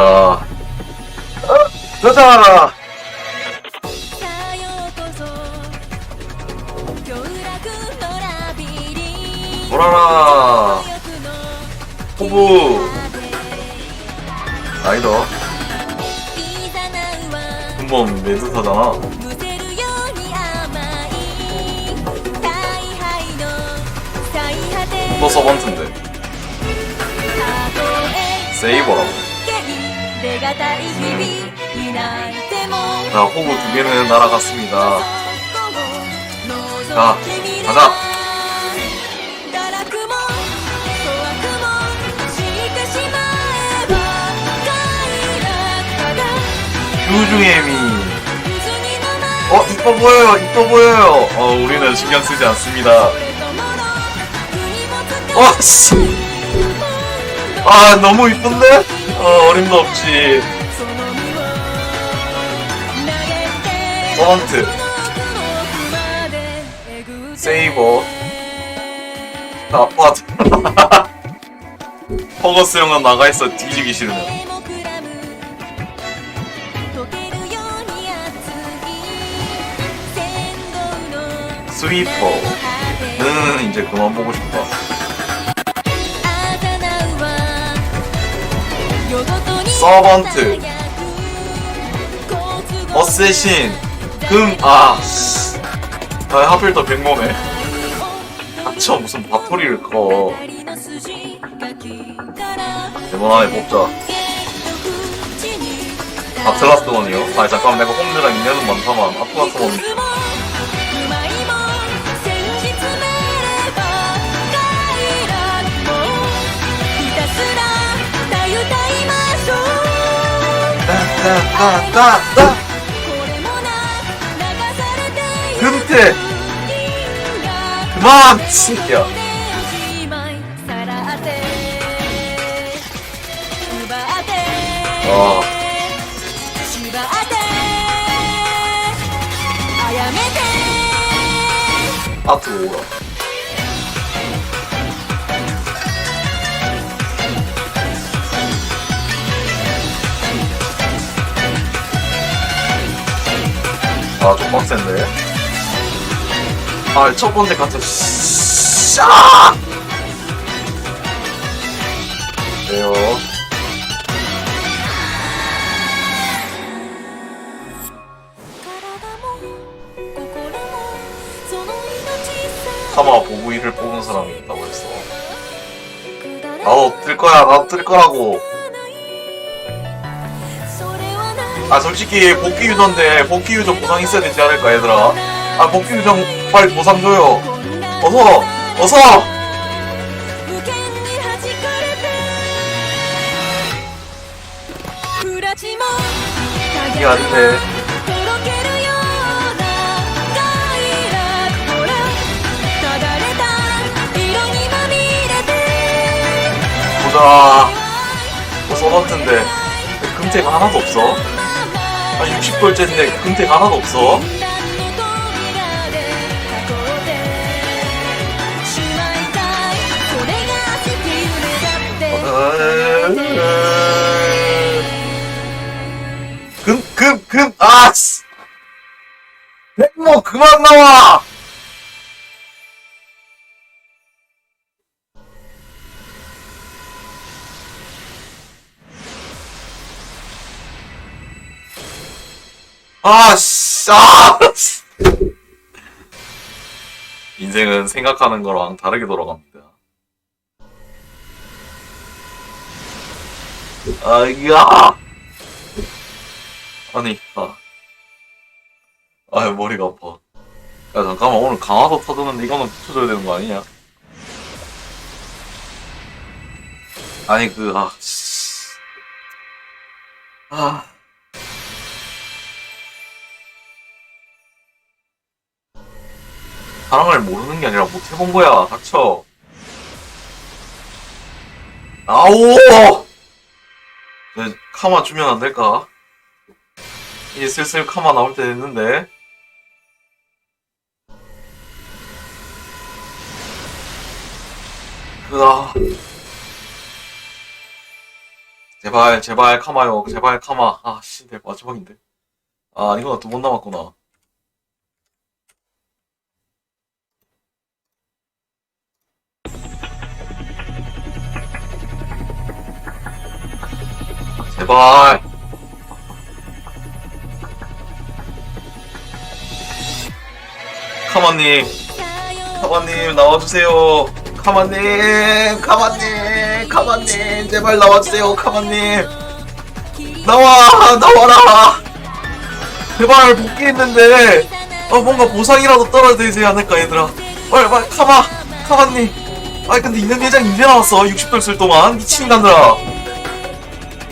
쏜다. 쏜다! 놀아라! 후부! 아니다. 한번 매드사잖아. 너 서번트인데. 세이버라고. 자, 호구 두 개는 날아갔습니다. 자, 가자! 유주예미 어, 이뻐 보여요, 이뻐 보여요! 어, 우리는 신경 쓰지 않습니다. 어, 씨! 아 너무 이쁜데? 어, 어림도 없지. 서먼트. 세이버 나빠져 허거스 형은 나가있어 뒤지기 싫으면. 스위퍼 음 이제 그만 보고 싶다 서번트. 어쌔신 흠아. 아, 하필 더 백몸에. 닥쳐 무슨 바토리를 꺼 대본 안에 뽑자. 아틀라스원이요? 아 잠깐만 내가 홈드랑 인연은 많다만 아틀라스원 나나나나 금태 그만 치겨 어. 앞으로 오라 아, 좀 빡센데. 아, 첫 번째 같은. 샤! 네요. 차마 보고 이를 뽑은 사람이 있다고 했어. 나도 뜰 거야, 나도 뜰 거라고. 아 솔직히 복귀 유저인데 복귀 유저 보상 있어야 되지 않을까 얘들아? 아 복귀 유저 빨리 보상 줘요. 어서 어서! 이게 안돼. 보자. 뭐 써놨던데. 금색 뭐 하나도 없어? 아 60벌째인데 근태가 하나도 없어 금, 금, 금, 아, 씨! 백모 그만 나와! 아, 씨, 아! 씨. 인생은 생각하는 거랑 다르게 돌아갑니다. 아, 야! 아니, 아. 아, 머리가 아파. 야, 잠깐만, 오늘 강화도 터졌는데 이거는 붙여줘야 되는 거 아니냐? 아니, 그, 아, 씨. 아. 사랑을 모르는 게 아니라 못 해본 거야, 닥쳐. 아오! 네, 카마 주면 안 될까? 이제 슬슬 카마 나올 때 됐는데. 으아. 제발 제발 카마요 제발 카마 아 씨 내 마지막인데 아 아니구나 두번 남았구나 제발. 카마님 카마님 나와주세요. 카마님 카마님 카마님 제발 나와주세요 카마님. 나와 나와라. 제발 복귀했는데. 어 뭔가 보상이라도 떨어지지 않을까 얘들아. 빨리 빨리 카마 카마님. 아니 근데 있는 예장 이제 나왔어 60돌 쓸 동안. 미친 간들아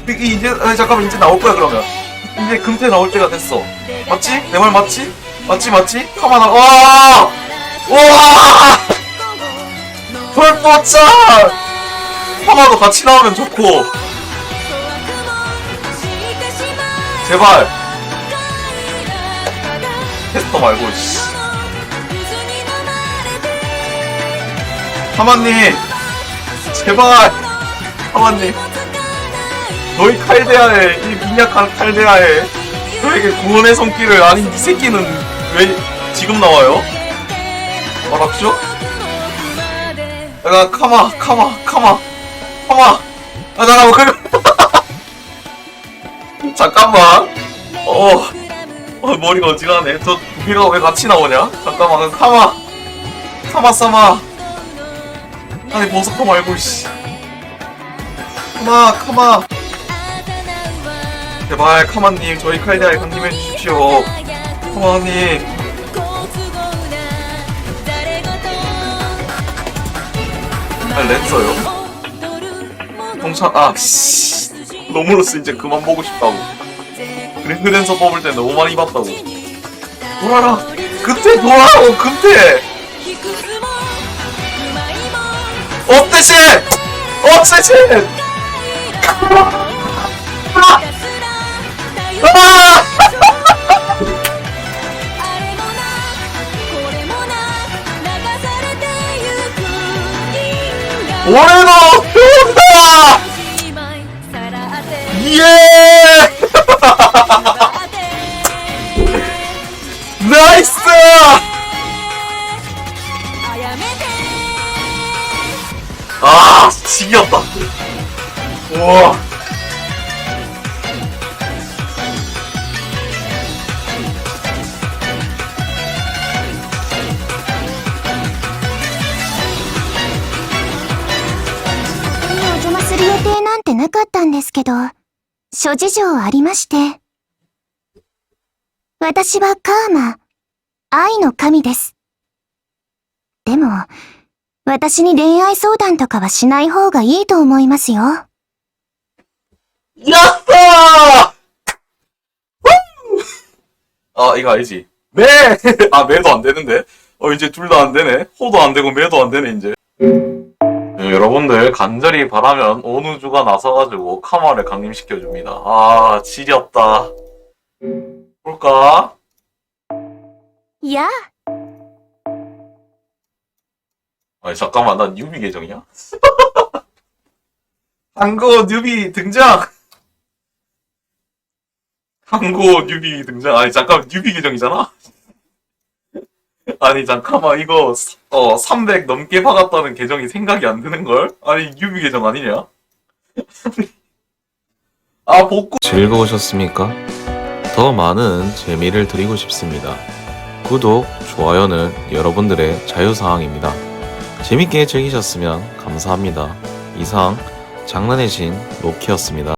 이게 이제 아니, 잠깐만 이제 나올 거야 그러면 이제 금태 나올 때가 됐어 맞지? 내 말 맞지? 맞지 맞지? 카마 나 와! 와! 펄뽀짜! 카마도 같이 나오면 좋고 제발 테스터 말고 씨 하마님 제발 하마님 너희 칼데아에 이 빈약한 칼데아에 너에게 구원의 손길을 아니 이 새끼는 왜 지금 나와요? 알았죠? 내가 카마 카마 카마 카마. 아 잠깐만 그 잠깐만. 어, 어 머리가 어지간하네. 저 두개가 왜 같이 나오냐? 잠깐만 그 카마. 카마 사마 아니 보석도 말고 씨. 카마 카마 제발 카마님. 저희 칼데아에 강림해 주십시오. 카마님. 아 랜서요? 동차 아씨. 로무로스 이제 그만 보고 싶다고. 그래 랜서 뽑을 때 너무 많이 봤다고. 돌아라. 돌아라고 금태. 업대신 업세신 아! 올해도 효다 예! 나이스! 아 지겹다. 우와 なんてなかったんですけど、諸事情ありまして。私はカーマ、愛の神です。でも、私に恋愛相談とかはしない方がいいと思いますよ。 야스다! 아, 이거 알지? 매! 아, 매도 안 되는데? 어, 이제 둘 다 안 되네. 호도 안 되고 매도 안 되네, 이제. 네, 여러분들, 간절히 바라면 온우주가 나서가지고 카마를 강림시켜줍니다. 아, 지렸다. 볼까? いや、 아니, 잠깐만, 난 뉴비 계정이야? 한국 뉴비 등장! 한국 뉴비 등장. 아니, 잠깐, 뉴비 계정이잖아? 아니, 잠깐만, 이거, 어, 300 넘게 박았다는 계정이 생각이 안 드는 걸? 아니, 뉴비 계정 아니냐? 아, 복구. 즐거우셨습니까? 더 많은 재미를 드리고 싶습니다. 구독, 좋아요는 여러분들의 자유사항입니다. 재밌게 즐기셨으면 감사합니다. 이상 장난의 신 로키였습니다.